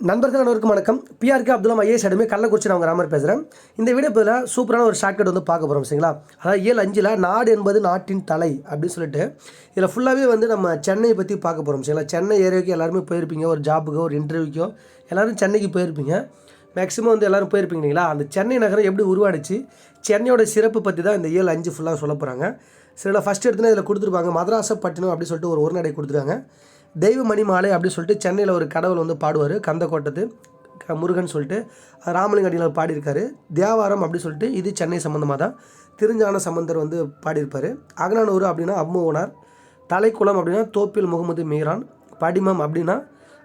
நண்பர்கள் அனைவருக்கும் வணக்கம். பிஆர்கே அப்துல்லாம் ஐஏஎஸ் அடிமை கள்ளக்குறிச்சி நான் உங்கள் ராமர் பேசுகிறேன் இந்த வீடியோ பதில் சூப்பரான ஒரு ஷார்ட்கட் வந்து பார்க்க போகிறோம் சரிங்களா? அதாவது ஏழு அஞ்சில் நாடு என்பது நாட்டின் தலை அப்படின்னு சொல்லிட்டு இதில் ஃபுல்லாகவே வந்து நம்ம சென்னையை பற்றி பார்க்க போகிறோம் சரிங்களா? சென்னை ஏரியாவுக்கு எல்லாருமே போயிருப்பீங்க. ஒரு ஜாபுக்கோ ஒரு இன்டர்வியூக்கோ எல்லோரும் சென்னைக்கு போயிருப்பீங்க. மேக்ஸிமம் வந்து எல்லாரும் போயிருப்பீங்க இல்லைங்களா? அந்த சென்னை நகரம் எப்படி உருவாடுச்சு சென்னையோட சிறப்பு பற்றி தான் இந்த ஏழு அஞ்சு ஃபுல்லாக சொல்ல போகிறாங்க சரிங்களா ஃபஸ்ட் எடுத்துனா இதில் கொடுத்துருப்பாங்க மதராசப்பட்டினம் அப்படின்னு சொல்லிட்டு ஒரு உரைநடை கொடுத்துருக்காங்க. தெய்வமணி மாலை அப்படின்னு சொல்லிட்டு சென்னையில் ஒரு கடவுள் வந்து பாடுவார் கந்தக்கோட்டத்து க- முருகன் சொல்லிட்டு அது ராமலிங்கடியில் பாடியிருக்காரு. தேவாரம் அப்படின்னு சொல்லிட்டு இது சென்னை சம்மந்தமாக தான் திருஞான சம்பந்தர் வந்து பாடியிருப்பார். அகனானூர் அப்படின்னா அம்முவனார் தலைக்குளம் அப்படின்னா தோப்பில் முகமது மீரான் படிமம் அப்படின்னா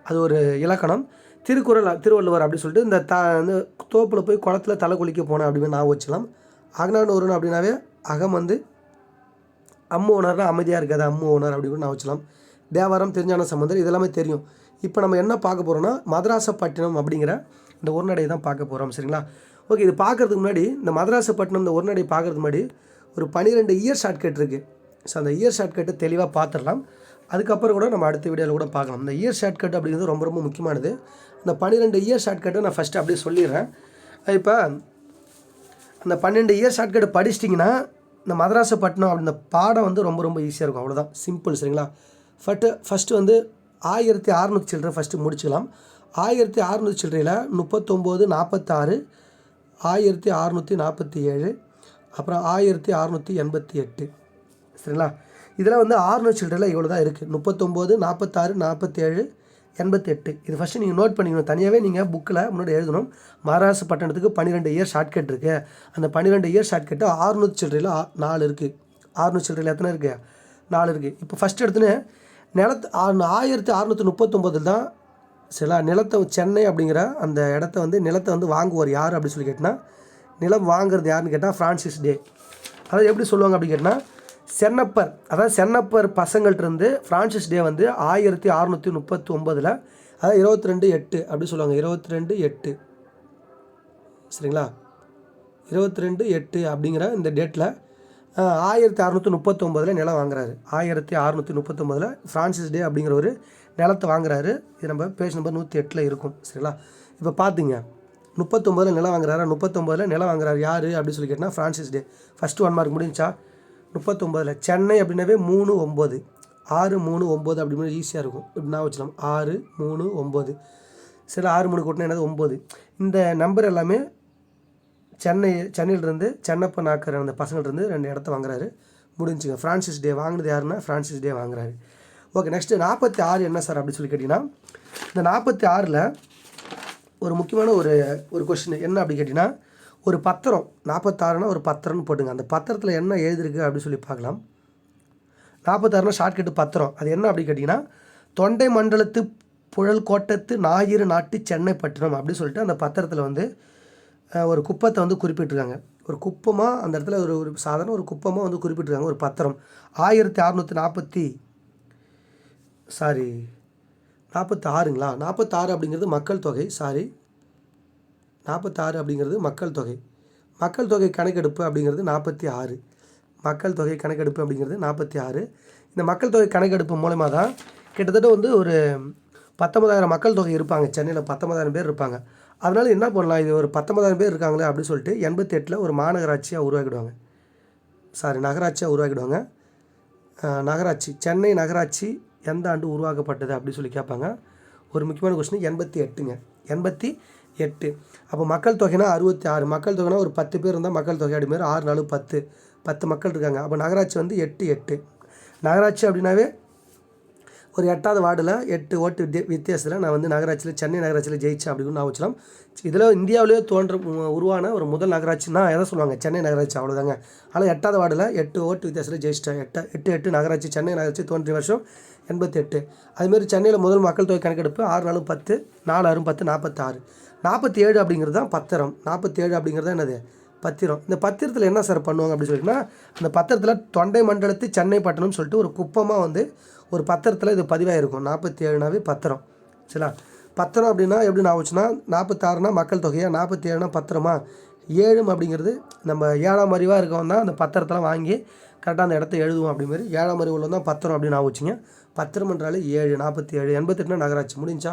அது ஒரு இலக்கணம். திருக்குறள் திருவள்ளுவர் அப்படின்னு சொல்லிட்டு இந்த த இந்த தோப்பில் போய் குளத்துல தலை குளிக்க போனேன் அப்படின்னு நான் வச்சலாம் அகனானூர்னு அப்படின்னாவே அகம் வந்து அம்மு ஓனர்னா அமைதியாக இருக்காது அம்மு ஓனர் அப்படின்னு நான் வச்சலாம் தேவாரம் தெரிஞ்சான சம்பந்தர் இதெல்லாமே தெரியும். இப்போ நம்ம என்ன பார்க்க போகிறோம்னா மதராசப்பட்டினம் அப்படிங்கிற இந்த உரைநடையை தான் பார்க்க போகிறோம் சரிங்களா? ஓகே இது பார்க்கறதுக்கு முன்னாடி இந்த மதராசப்பட்டினம் இந்த உரைநடை பார்க்கறதுக்கு முன்னாடி ஒரு பன்னிரெண்டு இயர் ஷார்ட்கட் இருக்குது ஸோ அந்த இயர் ஷார்ட்கட்டை தெளிவாக பார்த்துடலாம். அதுக்கப்புறம் கூட நம்ம அடுத்த வீடியோவில் கூட பார்க்கலாம். இந்த இயர் ஷார்ட்கட் அப்படிங்கிறது ரொம்ப ரொம்ப முக்கியமானது. இந்த பன்னிரெண்டு இயர் ஷார்ட்கட்டை நான் ஃபஸ்ட்டு அப்படியே சொல்லிடுறேன். இப்போ அந்த பன்னெண்டு இயர் ஷார்ட்கட் படிச்சிட்டிங்கன்னா இந்த மதராசப்பட்டினம் அப்படின்ற பாடம் வந்து ரொம்ப ரொம்ப ஈஸியாக இருக்கும். அவ்வளோதான் சிம்பிள் சரிங்களா? ஃபட்டு ஃபஸ்ட்டு வந்து ஆயிரத்தி அறநூற்றி சில்லரை ஃபஸ்ட்டு முடிச்சுக்கலாம். ஆயிரத்தி அறநூற்றி சில்லறையில் முப்பத்தொம்போது நாற்பத்தாறு ஆயிரத்தி அறநூற்றி நாற்பத்தி ஏழு அப்புறம் ஆயிரத்தி அறநூற்றி எண்பத்தி எட்டு சரிங்களா? இதெல்லாம் வந்து ஆறுநூறு சில்லறையில் இவ்வளோ தான் இருக்குது முப்பத்தொம்போது நாற்பத்தாறு நாற்பத்தேழு எண்பத்தெட்டு. இது ஃபஸ்ட்டு நீங்கள் நோட் பண்ணிக்கணும். தனியாகவே நீங்கள் புக்கில் முன்னாடி எழுதணும். மகாராஷ்டிர பட்டணத்துக்கு பன்னிரெண்டு இயர் ஷார்ட்கட் இருக்குது அந்த பன்னிரெண்டு இயர் ஷார்ட்கட்டு ஆறுநூற்றி சில்லறையில் நாலு இருக்குது ஆறுநூறு சில்லறையில் எத்தனை இருக்குது நாலு இருக்குது இப்போ ஃபஸ்ட் எடுத்துன்னு நிலத்து ஆ- ஆயிரத்தி அறநூற்றி முப்பத்தொம்போதில் தான் சில நிலத்தை சென்னை அப்படிங்கிற அந்த இடத்த வந்து நிலத்தை வந்து வாங்குவார் யார் அப்படின்னு சொல்லி கேட்டினா நிலம் வாங்குறது யாருன்னு கேட்டால் ஃப்ரான்சிஸ் டே அதாவது எப்படி சொல்லுவாங்க அப்படின்னு கேட்டினா சென்னப்பர் அதாவது சென்னப்பர் பசங்கள்கிட்ட இருந்து ஃப்ரான்சிஸ் டே வந்து ஆயிரத்தி அறநூற்றி முப்பத்தி ஒம்பதில் அதாவது இருபத்தி ரெண்டு எட்டு அப்படி சொல்லுவாங்க. இருபத்தி ரெண்டு எட்டு. சரிங்களா? இருபத்தி ரெண்டு எட்டு அப்படிங்கிற இந்த டேட்டில் ஆயிரத்தி அறநூற்றி முப்பத்தொம்போதில் நிலம் வாங்குறாரு. ஆயிரத்தி அறநூற்றி முப்பத்தொம்போதில் ஃப்ரான்சிஸ் டே அப்படிங்கிற ஒரு நிலத்தை வாங்குறாரு. இது நம்ம பேஜ் நம்பர் நூற்றி எட்டில் இருக்கும். சரிங்களா? இப்போ பார்த்துங்க முப்பத்தொம்போதில் நிலம் வாங்குறாரு? முப்பத்தொம்போதில் நிலம் வாங்குறாரு யார் அப்படின்னு சொல்லி கேட்டால் Francis Day first one mark முடிஞ்சா முப்பத்தொம்போதில் சென்னை அப்படின்னாவே மூணு ஒம்பது. ஆறு மூணு ஒம்பது அப்படின்னு ஈஸியாக இருக்கும். இப்படி நான் வச்சுக்கலாம். ஆறு மூணு ஒம்பது. சரி ஆறு மூணு கூட்டினா என்னது? ஒம்பது. இந்த நம்பர் எல்லாமே சென்னை சென்னையிலிருந்து சென்னப்ப ஆக்கிற அந்த பசங்கள்ட்ட ரெண்டு இடத்த வாங்குறாரு. முடிஞ்சுங்க. ஃப்ரான்சிஸ் டே வாங்கினது யாருன்னா ஃப்ரான்சிஸ் டே வாங்குறாரு. ஓகே நெக்ஸ்ட்டு நாற்பத்தி ஆறு என்ன சார் அப்படின்னு சொல்லி கேட்டிங்கன்னா இந்த நாற்பத்தி ஆறில் ஒரு முக்கியமான ஒரு ஒரு கொஷின் என்ன அப்படி கேட்டிங்கன்னா ஒரு பத்திரம் நாற்பத்தாறுனா ஒரு பத்திரம்னு போட்டுங்க. அந்த பத்திரத்தில் என்ன எழுதிருக்கு அப்படின்னு சொல்லி பார்க்கலாம். நாற்பத்தாறுனா ஷார்ட்கட்டு பத்திரம். அது என்ன அப்படி கேட்டிங்கன்னா தொண்டை மண்டலத்து புழல் கோட்டத்து ஞாயிறு நாட்டு சென்னை பட்டினம் அப்படின்னு சொல்லிட்டு அந்த பத்திரத்தில் வந்து ஒரு குப்பத்தை வந்து குறிப்பிட்டிருக்காங்க. ஒரு குப்பமாக அந்த இடத்துல ஒரு ஒரு சாதாரண ஒரு குப்பமாக வந்து குறிப்பிட்டிருக்காங்க. ஒரு பத்திரம். ஆயிரத்தி அறநூற்றி நாற்பத்தி சாரி நாற்பத்தி ஆறுங்களா நாற்பத்தாறு அப்படிங்கிறது மக்கள் தொகை சாரி நாற்பத்தாறு அப்படிங்கிறது மக்கள் தொகை. மக்கள் தொகை கணக்கெடுப்பு அப்படிங்கிறது நாற்பத்தி ஆறு. மக்கள் தொகை கணக்கெடுப்பு அப்படிங்கிறது நாற்பத்தி ஆறு. இந்த மக்கள் தொகை கணக்கெடுப்பு மூலமாக தான் கிட்டத்தட்ட வந்து ஒரு பத்தொன்பதாயிரம் மக்கள் தொகை இருப்பாங்க. சென்னையில் பத்தொன்பதாயிரம் பேர் இருப்பாங்க. அதனால் என்ன பண்ணலாம்? இது ஒரு பத்தொன்பதாயிரம் பேர் இருக்காங்களே அப்படின்னு சொல்லிட்டு எண்பத்தெட்டில் ஒரு மாநகராட்சியாக உருவாக்கிடுவாங்க. சாரி நகராட்சியாக உருவாக்கிடுவாங்க. நகராட்சி சென்னை நகராட்சி எந்த ஆண்டு உருவாக்கப்பட்டது அப்படின்னு சொல்லி கேட்பாங்க. ஒரு முக்கியமான கொஸ்டின் எண்பத்தி எட்டுங்க எண்பத்தி எட்டு அப்போ மக்கள் தொகைனா அறுபத்தி ஆறு மக்கள் தொகைனா ஒரு பத்து பேர் இருந்தால் மக்கள் தொகை அப்படி மாதிரி ஆறு நாலு பத்து. பத்து மக்கள் இருக்காங்க. அப்போ நகராட்சி வந்து எட்டு எட்டு. நகராட்சி அப்படின்னாவே ஒரு எட்டாவது வார்டில் எட்டு ஓட்டு வித்திய வித்தியாசத்தில் நான் வந்து நகராட்சியில் சென்னை நகராட்சியில் ஜெயிச்சேன் அப்படின்னு நான் வச்சலாம் இதில் இந்தியாவிலேயே தோன்ற உருவான ஒரு முதல் நகராட்சினா எதை சொல்லுவாங்க? சென்னை நகராட்சி அவ்வளோதாங்க ஆனால் எட்டாவது வார்டில் எட்டு ஓட்டு வித்தியாசத்தில் ஜெயிச்சிட்டேன். எட்டு எட்டு எட்டு நகராட்சி சென்னை நகராட்சி தோன்றிய வருஷம் எண்பத்தி எட்டு அதுமாரி சென்னையில் முதல் மக்கள் தொகை கணக்கெடுப்பு ஆறு நாலு பத்து நாலு ஆறு பத்து நாற்பத்தாறு. நாற்பத்தி ஏழு அப்படிங்கிறது தான் பத்திரம். நாற்பத்தி ஏழு அப்படிங்கிறது தான் என்னது? பத்திரம். இந்த பத்திரத்தில் என்ன சார் பண்ணுவாங்க அப்படின்னு சொல்லிட்டுனா அந்த பத்திரத்தில் தொண்டை மண்டலத்து சென்னை பட்டணம்னு சொல்லிட்டு ஒரு குப்பமாக வந்து ஒரு பத்திரத்தில் இது பதிவாயிருக்கும். நாற்பத்தி ஏழுனாவே பத்திரம். சரிங்களா பத்திரம் அப்படின்னா எப்படி நான் வச்சுன்னா நாற்பத்தாறுனா மக்கள் தொகையாக நாற்பத்தி ஏழுனா பத்திரமா? ஏழும் அப்படிங்கிறது நம்ம ஏழாம் அறிவாக இருக்கவன் தான் அந்த பத்திரத்தெல்லாம் வாங்கி கரெக்டாக அந்த இடத்த எழுதுவோம் அப்படி மாதிரி ஏழாம் அறிவு உள்ளவன் தான் பத்திரம் அப்படின்னு நான் வச்சுங்க பத்திரமன்றாலே ஏழு நாற்பத்தி ஏழு எண்பத்தெட்டுனா நகராட்சி. முடிஞ்சா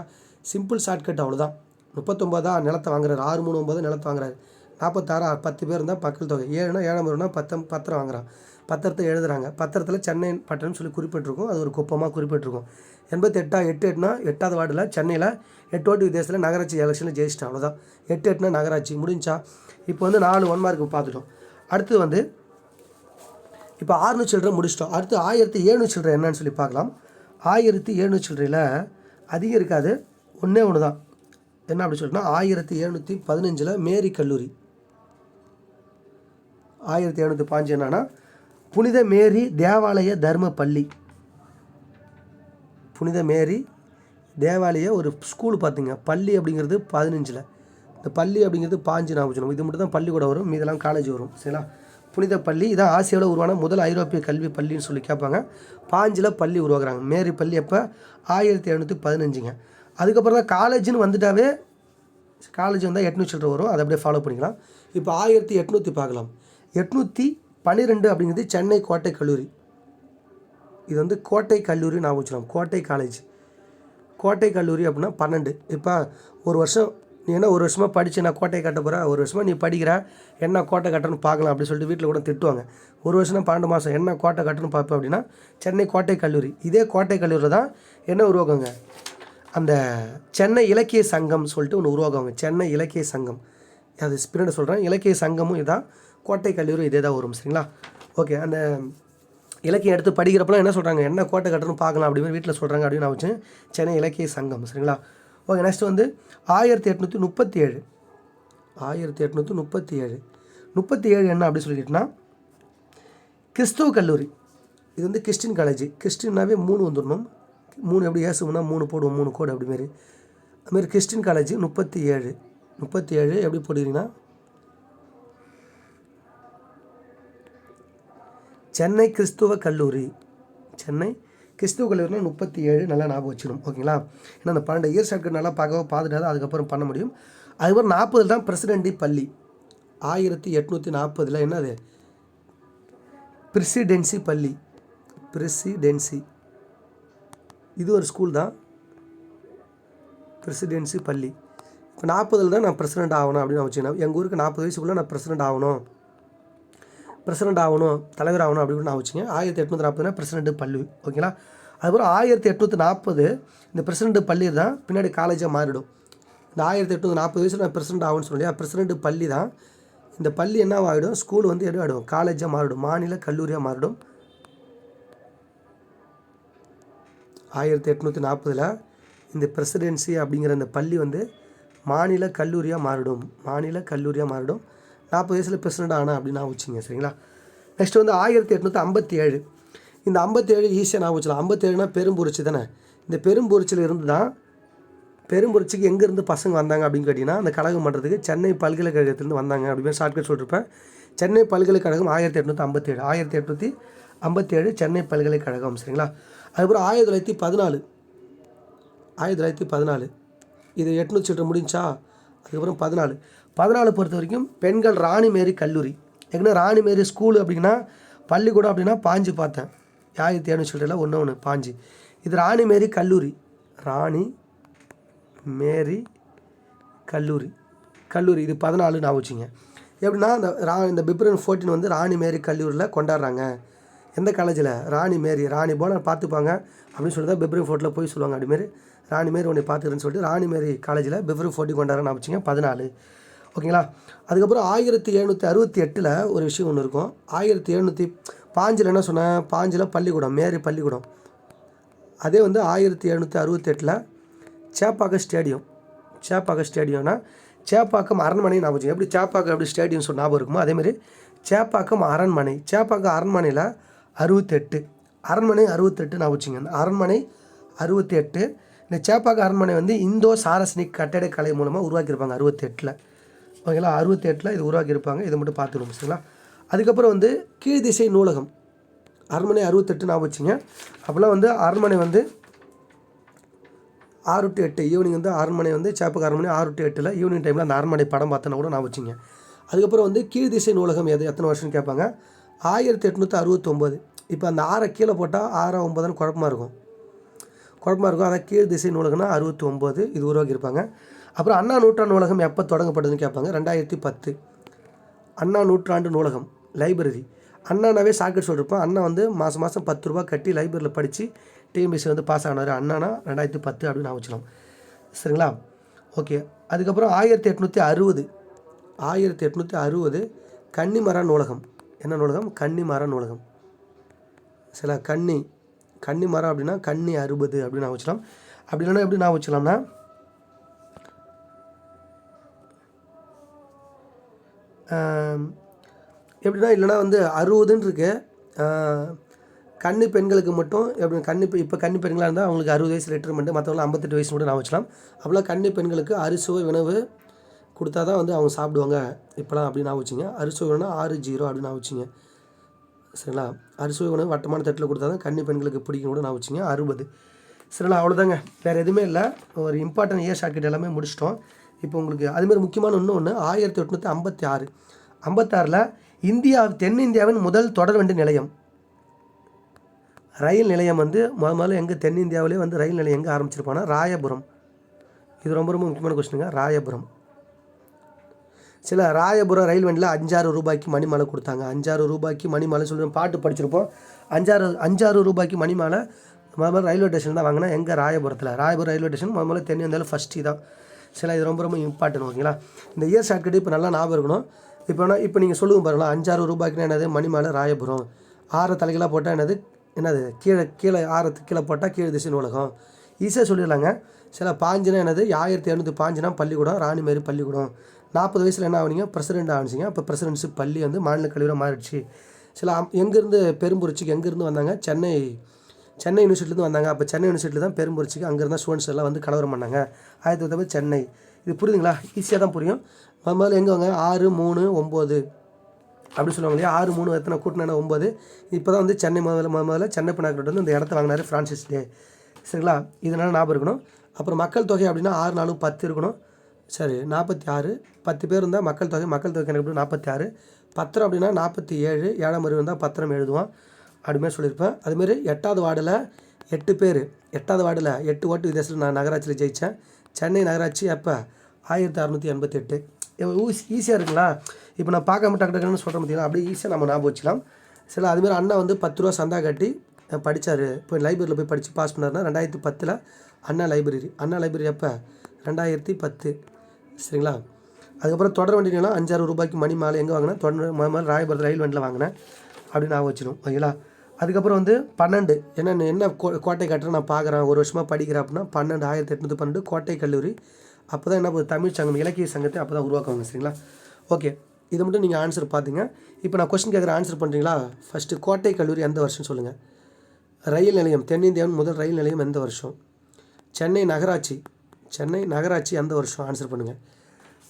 சிம்பிள் ஷார்ட்கட் அவ்வளோதான் முப்பத்தொம்போதா நிலத்தை வாங்குறாரு. ஆறு மூணு ஒம்பது நிலத்தை வாங்குறாரு. நாற்பத்தாறு பத்து பேர் இருந்தால் மக்கள் தொகை. ஏழுனா ஏழாம் அறிவுனா பத்தம் பத்திரம் வாங்குறான். பத்திரத்தை எழுதுறாங்க. பத்திரத்தில் சென்னை பட்டணம்னு சொல்லி குறிப்பிட்டிருக்கும். அது ஒரு குப்பமாக குறிப்பிட்டிருக்கும். எண்பத்தெட்டா எட்டு எட்டுனா எட்டாவது வார்டில் சென்னையில் எட்டு ஓட்டு வித்தியாசத்தில் நகராட்சி எலெக்ஷனில் ஜெயிச்சிட்டேன். அவ்வளோதான் எட்டு எட்டுனா நகராட்சி முடிஞ்சா இப்போ வந்து நாலு ஒன் மார்க் பார்த்துட்டோம் அடுத்து வந்து இப்போ ஆறுநூறு சில்லரை முடிச்சிட்டோம். அடுத்து ஆயிரத்தி எழுநூறு சில்லரை என்னன்னு சொல்லி பார்க்கலாம். ஆயிரத்தி எழுநூறு சில்லறையில் அதிகம் இருக்காது. ஒன்றே ஒன்று தான் என்ன அப்படி சொல்லிட்டுனா ஆயிரத்தி எழுநூற்றி பதினஞ்சில் மேரி கல்லூரி. ஆயிரத்தி எழுநூற்றி பாஞ்சு என்னன்னா புனித மேரி தேவாலய தர்ம பள்ளி புனித மேரி தேவாலய ஒரு ஸ்கூல் பார்த்தீங்க பள்ளி அப்படிங்கிறது பதினஞ்சில். இந்த பள்ளி அப்படிங்கிறது பாஞ்சு ஞாபகம் இது மட்டும் தான் பள்ளிக்கூடம் வரும். இதெல்லாம் காலேஜ் வரும். சரிங்களா? புனித பள்ளி. இதான் ஆசியாவில் உருவான முதல் ஐரோப்பிய கல்வி பள்ளின்னு சொல்லி கேட்பாங்க. பாஞ்சில் பள்ளி உருவாக்குறாங்க. மேரி பள்ளி அப்போ ஆயிரத்தி எழுநூற்றி பதினஞ்சுங்க. அதுக்கப்புறம் தான் காலேஜ்னு வந்துட்டாவே காலேஜ் வந்தால் எட்நூற்றி சில்லற வரும். அதை அப்படியே ஃபாலோ பண்ணிக்கலாம். இப்போ ஆயிரத்தி எட்நூற்றி பார்க்கலாம். எட்நூற்றி பன்னிரெண்டு அப்படிங்கிறது சென்னை கோட்டை கல்லூரி. இது வந்து கோட்டை கல்லூரி நான் வச்சுக்கலாம் கோட்டை காலேஜ் கோட்டை கல்லூரி அப்படின்னா பன்னெண்டு. இப்போ ஒரு வருஷம் நீ என்ன ஒரு வருஷமாக படித்து நான் கோட்டை கட்ட போகிறேன் ஒரு வருஷமாக நீ படிக்கிற? என்ன கோட்டை கட்டணும்னு பார்க்கலாம் அப்படின்னு சொல்லிட்டு வீட்டில் கூட திட்டுவாங்க. ஒரு வருஷம் பன்னெண்டு மாதம் என்ன கோட்டை கட்டணும்னு பார்ப்பேன் அப்படின்னா சென்னை கோட்டை கல்லூரி. இதே கோட்டை கல்லூரியில் தான் என்ன உருவாக்குங்க அந்த சென்னை இலக்கிய சங்கம் சொல்லிட்டு ஒன்று உருவாக்குவாங்க சென்னை இலக்கிய சங்கம். அது ஸ்பிரிண்ட் சொல்கிறேன் இலக்கிய சங்கமும் இதான். கோட்டை கல்லூரி இதே தான் வரும் சரிங்களா? ஓகே அந்த இலக்கியம் எடுத்து படிக்கிறப்பலாம் என்ன சொல்கிறாங்க என்ன கோட்டை கட்டணும் பார்க்கலாம் அப்படி வீட்டில் சொல்கிறாங்க அப்படின்னு நான் வச்சேன். சென்னை இலக்கிய சங்கம் சரிங்களா? ஓகே நெக்ஸ்ட் வந்து ஆயிரத்தி எட்நூற்றி முப்பத்தி ஏழு ஆயிரத்தி எட்நூற்றி முப்பத்தி ஏழு முப்பத்தி ஏழு என்ன அப்படின்னு சொல்லிட்டுனா கிறிஸ்துவ கல்லூரி. இது வந்து கிறிஸ்டின் காலேஜ் கிறிஸ்டின்னாவே மூணு வந்துடணும். மூணு எப்படி ஏசுவோம்னா மூணு போடுவோம் மூணு கோடு அப்படி மாரி. அதுமாரி கிறிஸ்டின் காலேஜ் முப்பத்தி ஏழு முப்பத்தி ஏழு எப்படி போடுவீங்கன்னா சென்னை கிறிஸ்துவ கல்லூரி. சென்னை கிறிஸ்துவ கல்லூரினா முப்பத்தி ஏழு நல்லா ஞாபகம் வச்சிடும் ஓகேங்களா? ஏன்னா அந்த பன்னெண்டு இயர்ஸ் சர்க்கிள் நல்லா பார்க்க பார்த்துட்டு அதுக்கப்புறம் பண்ண முடியும். அதுக்கப்புறம் நாற்பதில் தான் பிரசிடெண்டி பள்ளி. ஆயிரத்தி எட்நூற்றி நாற்பதில் என்னது? பிரசிடென்சி பள்ளி. பிரசிடென்சி இது ஒரு ஸ்கூல் தான். பிரசிடென்சி பள்ளி. இப்போ நாற்பதில் தான் நான் பிரசிடெண்ட் ஆகணும் அப்படின்னு நான் வச்சுக்கணும். எங்கள் ஊருக்கு நாற்பது வயசுக்குள்ளே நான் பிரசிடெண்ட் ஆகணும். பிரசிடெண்ட் ஆகணும் தலைவர் ஆகணும் அப்படின்னு நான் வச்சுங்க ஆயிரத்தி எட்நூற்றி நாற்பதுனா பிரசிடெண்ட் பள்ளி ஓகேங்களா அதுக்கப்புறம் ஆயிரத்தி எட்நூற்றி நாற்பது இந்த பிரசிடெண்ட் பள்ளி தான் பின்னாடி காலேஜாக மாறிடும். இந்த ஆயிரத்தி எட்நூற்றி நாற்பது வயசில் நான் பிரசிடண்ட் ஆகும்னு சொல்லியா பிரசிடெண்ட் பள்ளி தான். இந்த பள்ளி என்ன ஆகிடும் ஸ்கூல் வந்து எப்படி ஆகிடும் காலேஜாக மாறிடும். மாநில கல்லூரியாக மாறிடும். ஆயிரத்தி எட்நூற்றி நாற்பதில் இந்த பிரசிடென்சி அப்படிங்கிற இந்த பள்ளி வந்து மாநில கல்லூரியாக மாறிடும். மாநில கல்லூரியாக மாறிடும். நாற்பது வயசில் பிரசிடண்ட் ஆனால் அப்படின்னு நான் வச்சுங்க சரிங்களா? நெக்ஸ்ட் வந்து ஆயிரத்தி எட்நூற்றி ஐம்பத்தி ஏழு இந்த ஐம்பத்தி ஏழு ஈஸியாக நான் வச்சலாம் ஐம்பத்தேழுனா பெரும்புரட்சி தானே? இந்த பெரும்புரட்சியில் இருந்து தான் பெரும்புரட்சிக்கு எங்கேருந்து பசங்க வந்தாங்க அப்படின்னு கேட்டிங்கன்னா அந்த கழகம் பண்ணுறதுக்கு சென்னை பல்கலைக்கழகத்திலேருந்து வந்தாங்க அப்படின்னு ஷார்ட்கட் சொல்லியிருப்பேன் சென்னை பல்கலைக்கழகம் ஆயிரத்தி எட்நூற்றி ஐம்பத்தேழு. ஆயிரத்தி எட்நூற்றி ஐம்பத்தேழு சென்னை பல்கலைக்கழகம் சரிங்களா? அதுக்கப்புறம் ஆயிரத்தி தொள்ளாயிரத்தி பதினாலு. ஆயிரத்தி தொள்ளாயிரத்தி பதினாலு. இது எட்நூற்றி சில்லரை முடிஞ்சா அதுக்கப்புறம் பதினாலு. பதினாலு பொறுத்த வரைக்கும் பெண்கள் ராணி மேரி கல்லூரி. ஏற்கனவே ராணி மேரி ஸ்கூலு அப்படின்னா பள்ளிக்கூடம் அப்படின்னா பாஞ்சு பார்த்தேன். ஆயிரத்தி எழுநூற்றி சில்லறையில் ஒன்று ஒன்று பாஞ்சு. இது ராணி மேரி கல்லூரி. ராணி மேரி கல்லூரி. கல்லூரி இது பதினாலு நான் வச்சுங்க. எப்படின்னா இந்த ரா இந்த பிப்ரவரி ஃபோர்டீன் வந்து ராணி மேரி கல்லூரியில் கொண்டாடுறாங்க. எந்த காலேஜில் ராணி மேரி ராணி போனால் பார்த்துப்பாங்க. அப்படின்னு சொல்லி தான் பிப்ரவரி ஃபோர்ட்டில் போய் சொல்லுவாங்க. அப்படிமாரி ராணி மேரி உன்னை பார்த்துக்கிறேன்னு சொல்லிட்டு ராணி மேரி காலேஜில் பிப்ரவரி ஃபோர்ட்டி கொண்டாடுறேன் நான் வச்சுங்க பதினாலு. ஓகேங்களா? அதுக்கப்புறம் ஆயிரத்தி எழுநூற்றி அறுபத்தி எட்டில் ஒரு விஷயம் ஒன்று இருக்கும். ஆயிரத்தி எழுநூற்றி பாஞ்சில் என்ன சொன்னேன்? பாஞ்சில் பள்ளிக்கூடம் மேரி பள்ளிக்கூடம். அதே வந்து ஆயிரத்தி எழுநூற்றி அறுபத்தெட்டில் சேப்பாக்கம் ஸ்டேடியம். சேப்பாக்கம் ஸ்டேடியம்னா சேப்பாக்கம் அரண்மனை ஞாபகம். எப்படி சேப்பாக்கம் எப்படி ஸ்டேடியம் சொன்ன ஞாபகம் இருக்குமோ அதேமாதிரி சேப்பாக்கம் அரண்மனை. சேப்பாக்கம் அரண்மனையில் அறுபத்தெட்டு அரண்மனை அறுபத்தெட்டு நான் வச்சுங்க அரண்மனை அறுபத்தி எட்டு. இந்த சேப்பாக்கம் அரண்மனை வந்து இந்தோ சாரஸ்னிக் கட்டடக்கலை மூலமாக உருவாக்கியிருப்பாங்க அறுபத்தெட்டில் ஓகேங்களா? அறுபத்தி எட்டில் இது உருவாக்கியிருப்பாங்க இதை மட்டும் பார்த்துக்கணும் சரிங்களா? அதுக்கப்புறம் வந்து கீழ்திசை நூலகம். அரண்மனை அறுபத்தெட்டு நான் வச்சுங்க. அப்போல்லாம் வந்து அரண்மனை வந்து ஆறு டு எட்டு ஈவினிங் வந்து அரண்மனை வந்து சேப்பக அரண்மனை ஆறு டு எட்டில் ஈவினிங் டைமில் அந்த அரண்மனை படம் பார்த்தேன்னா கூட நான் வச்சுங்க. அதுக்கப்புறம் வந்து கீழ்திசை நூலகம் எது? எத்தனை வருஷம்னு கேட்பாங்க? ஆயிரத்தி எட்நூற்றி அறுபத்தொம்போது இப்போ அந்த ஆறை கீழே போட்டால் ஆறா ஒம்பதுன்னு குழப்பமா இருக்கும். குழப்பமாக இருக்கும். அதான் கீழ் திசை நூலகம்னா அறுபத்தி ஒம்பது இது உருவாக்கியிருப்பாங்க அப்புறம் அண்ணா நூற்றாண்டு நூலகம் எப்போ தொடங்கப்பட்டதுன்னு கேட்பாங்க. ரெண்டாயிரத்தி பத்து. அண்ணா நூற்றாண்டு நூலகம் லைப்ரரி. அண்ணானாவே சாக்கெட் சொல்லியிருப்போம் அண்ணா வந்து மாதம் மாதம் பத்து ரூபா கட்டி லைப்ரரியில் படித்து டிஎம்பிசி வந்து பாஸ் ஆனார் அண்ணானா ரெண்டாயிரத்தி பத்து அப்படின்னு நான் வச்சுக்கலாம் சரிங்களா? ஓகே அதுக்கப்புறம் ஆயிரத்தி எட்நூற்றி அறுபது. ஆயிரத்தி எட்நூற்றி அறுபது கன்னிமரா நூலகம். என்ன நூலகம்? கன்னிமரா நூலகம். சில கன்னி. கன்னிமரம் அப்படின்னா கன்னி அறுபது அப்படின்னு நான் வச்சுக்கலாம் அப்படி இல்லைன்னா எப்படி நான் வச்சுக்கலாம்னா எப்படின்னா இல்லைனா வந்து அறுபதுன்னு இருக்குது கன்னி பெண்களுக்கு மட்டும் எப்படி கன்னி இப்போ கன்னி பெண்களாக இருந்தால் அவங்களுக்கு அறுபது வயசு ரிட்டர்மெண்ட்டு மற்றவங்களாம் ஐம்பத்தெட்டு வயசு மட்டும் நான் வச்சுக்கலாம். அப்போலாம் கன்னி பெண்களுக்கு அரிசுவை உணவு கொடுத்தா தான் வந்து அவங்க சாப்பிடுவாங்க. இப்போலாம் அப்படின்னு நான் வச்சுங்க. அரிசுவை உணவுனா ஆறு ஜீரோ அப்படின்னு நான் வச்சுங்க. சரிங்களா? அரிசுவை உணவு வட்டமான தட்டில் கொடுத்தா தான் கன்னி பெண்களுக்கு பிடிக்கும் கூட நான் வச்சுங்க. அறுபது. சரிங்களா? அவ்வளோதாங்க வேறு எதுவுமே இல்லை. ஒரு இம்பார்ட்டன்ட் இயர் ஷார்ட்கட் எல்லாமே முடிச்சிட்டோம். இப்போ உங்களுக்கு அதுமாதிரி முக்கியமான இன்னும் ஒன்று ஆயிரத்தி எட்நூற்றி ஐம்பத்தி ஆறு ஐம்பத்தாறில் இந்தியா தென்னிந்தியாவின் முதல் தொடர்வண்டி நிலையம். ரயில் நிலையம் வந்து முத முதல்ல எங்கே தென்னிந்தியாவிலே வந்து ரயில் நிலையம் எங்கே ஆரம்பிச்சிருப்பாங்கன்னா ராயபுரம். இது ரொம்ப ரொம்ப முக்கியமான கொஸ்டினுங்க. ராயபுரம். சில ராயபுரம் ரயில் வண்டியில் அஞ்சாறு ரூபாய்க்கு மணிமாலை கொடுத்தாங்க. அஞ்சாறு ரூபாய்க்கு மணிமாலை சொல்லுவோம் பாட்டு படிச்சிருப்போம். அஞ்சாறு அஞ்சாறு ரூபாய்க்கு மணிமாலை முதல்ல ரயில்வே ஸ்டேஷன் தான் வாங்கினா எங்கே ராயபுரத்தில். ராயபுரம் ரயில்வே ஸ்டேஷன் முத முதல்ல தென்னிந்தியாவில் ஃபஸ்ட்டு தான். சில இது ரொம்ப ரொம்ப இம்பார்ட்டன்ட் ஓகேங்களா? இந்த இயர் ஷார்ட்கட் இப்போ நல்லா ஞாபகம் இருக்கணும். இப்போ வேணால் இப்போ நீங்கள் சொல்லுங்க பாருங்களா அஞ்சாறு ரூபாய்க்குன்னா என்னது? மணிமாலை ராயபுரம். ஆறு தலைகளாக போட்டால் என்னது? என்னது? கீழே கீழே ஆறு கீழே போட்டால் கீழே திசை உலகம். ஈஸியாக சொல்லிடலாங்க. சில பாஞ்சுனா என்னது? ஆயிரத்தி இரநூத்தி பாஞ்சுனா பள்ளிக்கூடம் ராணிமாரி பள்ளிக்கூடம். நாற்பது வயசில் என்ன ஆகுனீங்க? பிரசிடென்ட் ஆனிச்சிங்க. அப்போ பிரசிடென்ட்ஷிப் பள்ளி வந்து மாநில கல்வியாக மாறிடுச்சு. சில எங்கேருந்து பெரும்புரிச்சிக்கு எங்கேருந்து வந்தாங்க? சென்னை சென்னை யூனிவர்சிட்டிலேருந்து வந்தாங்க. அப்போ சென்னை யூனிவர்சிட்டியில் தான் பெரும்புரிச்சிக்கு அங்கே ஸ்டூடெண்ட்ஸ் எல்லாம் வந்து கலவரம் பண்ணாங்க. ஆயிரத்தி தொள்ளாயிரத்தி சென்னை. இது புரியுதுங்களா? ஈஸியாக தான் புரியும். முத முதல்ல எங்கே வாங்க? ஆறு மூணு ஒம்பது அப்படின்னு சொல்லுவாங்க இல்லையா? ஆறு மூணு எத்தனை கூட்டினா ஒம்பது இப்போ தான் வந்து சென்னை முதல்ல முத முதல்ல சென்னை பினாக்கிட்ட வந்து இந்த இடத்த வாங்கினார் ஃப்ரான்சிஸ் டே. சரிங்களா? இதனால் ஞாபகம் இருக்கணும். அப்புறம் மக்கள் தொகை அப்படின்னா ஆறு நாலு பத்து இருக்கணும். சரி நாற்பத்தி ஆறு. பத்து பேர் இருந்தால் மக்கள் தொகை மக்கள் தொகை கணக்கு நாற்பத்தி ஆறு. பத்திரம் அப்படின்னா நாற்பத்தி ஏழு. ஏழாம் அறிவு இருந்தால் பத்திரம் எழுதுவோம் அப்படிமாரி சொல்லியிருப்பேன். அதுமாரி எட்டாவது வார்டில் எட்டு பேர். எட்டாவது வார்டில் எட்டு ஓட்டு வித்தியாசத்தில் நான் நகராட்சியில் ஜெயித்தேன் சென்னை நகராட்சி அப்போ ஆயிரத்தி அறநூற்றி எண்பத்தெட்டு. ஈஸியாக இருக்குங்களா? இப்போ நான் பார்க்க டக்கு டக்குன்னு சொல்கிறேன் பார்த்தீங்களா அப்படியே ஈஸியாக நம்ம ஞாபகம் வச்சுக்கலாம். சில அதுமாரி அண்ணா வந்து பத்து ரூபா சந்தா கட்டி படித்தார் போய் லைப்ரரியில் போய் படித்து பாஸ் பண்ணாருன்னா ரெண்டாயிரத்தி பத்தில் அண்ணா லைப்ரரி. அண்ணா லைப்ரரி அப்போ ரெண்டாயிரத்தி பத்து. சரிங்களா? அதுக்கப்புறம் தொடர் வண்டினா அஞ்சாறு ரூபாய்க்கு மணி மாலை எங்கே வாங்கினேன்? தொடர் ம- ராயபுரத்தில் ரயில் வண்டியில் வாங்கினேன். அப்படின்னு நான் வச்சிடும் ஓகேங்களா? அதுக்கப்புறம் வந்து பன்னெண்டு. என்ன என்ன கோ கோட்டை கட்டுற நான் பார்க்குறேன். ஒரு வருஷமாக படிக்கிறேன் அப்படின்னா பன்னெண்டு ஆயிரத்தி எட்நூற்றி பன்னெண்டு கோட்டை கல்லூரி. அப்போ தான் என்ன பண்ணுது தமிழ் சங்கம் இலக்கிய சங்கத்தை அப்போ தான் உருவாக்குவாங்க சரிங்களா? ஓகே. இதை மட்டும் நீங்கள் ஆன்சர் பார்த்தீங்க இப்போ நான் கொஸ்டின் கேட்குற ஆன்சர் பண்ணுறீங்களா ஃபஸ்ட்டு கோட்டை கல்லூரி எந்த வருஷம் சொல்லுங்கள் ரயில் நிலையம் தென்னிந்தியாவின் முதல் ரயில் நிலையம் எந்த வருஷம்? சென்னை நகராட்சி. சென்னை நகராட்சி எந்த வருஷம்? ஆன்சர் பண்ணுங்கள்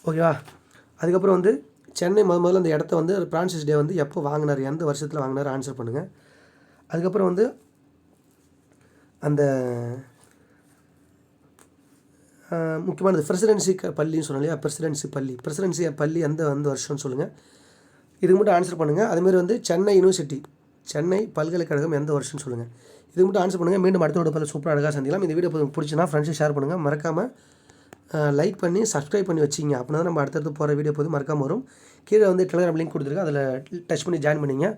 ஓகேவா? அதுக்கப்புறம் வந்து சென்னை முத முதல்ல அந்த இடத்த வந்து பிரான்சிஸ் டே வந்து எப்போ வாங்கினார்? எந்த வருஷத்தில் வாங்கினார்? ஆன்சர் பண்ணுங்கள் அதுக்கப்புறம் வந்து அந்த முக்கியமானது பிரசிடென்சி பள்ளின்னு சொன்னோம் இல்லையா? பிரசிடென்சி பள்ளி. பிரசிடென்சி பள்ளி எந்த வந்து வருஷம்னு சொல்லுங்கள் இதுக்கு மட்டும் ஆன்சர் பண்ணுங்கள் அதுமாரி வந்து சென்னை யூனிவர்சிட்டி சென்னை பல்கலைக்கழகம் எந்த வருஷம்னு சொல்லுங்கள் இதுக்கு மட்டும் ஆன்சர் பண்ணுங்கள் மீண்டும் அடுத்த ஒரு பல சூப்பராக அழகாக சந்திக்கலாம். இந்த வீடியோ பிடிச்சினா ஃப்ரெண்ட்ஸுக்கு ஷேர் பண்ணுங்கள் மறக்காமல் லைக் பண்ணி சப்ஸ்கிரைப் பண்ணி வச்சிங்க. அப்படின்னா தான் நம்ம அடுத்தடுத்து போகிற வீடியோ போது மறக்காமல் வரும். கீழே வந்து டெலிகிராம் லிங்க் கொடுத்துருக்கு அதில் டச் பண்ணி ஜாயின் பண்ணிங்க.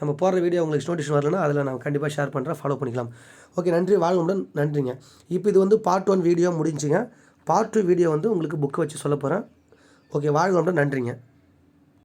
நம்ம போகிற வீடியோ உங்களுக்கு நோட்டிஃபிகேஷன் வரலன்னா அதில் நான் கண்டிப்பாக ஷேர் பண்ணுறேன் ஃபாலோ பண்ணிக்கலாம். ஓகே நன்றி வாழ்வுடன் நன்றிங்க. இப்போ இது வந்து பார்ட் ஒன் வீடியோ முடிஞ்சுங்க. பார்ட் டூ வீடியோ வந்து உங்களுக்கு புக்கை வச்சு சொல்ல போகிறேன் ஓகே வாழ்வுடன் நன்றிங்க.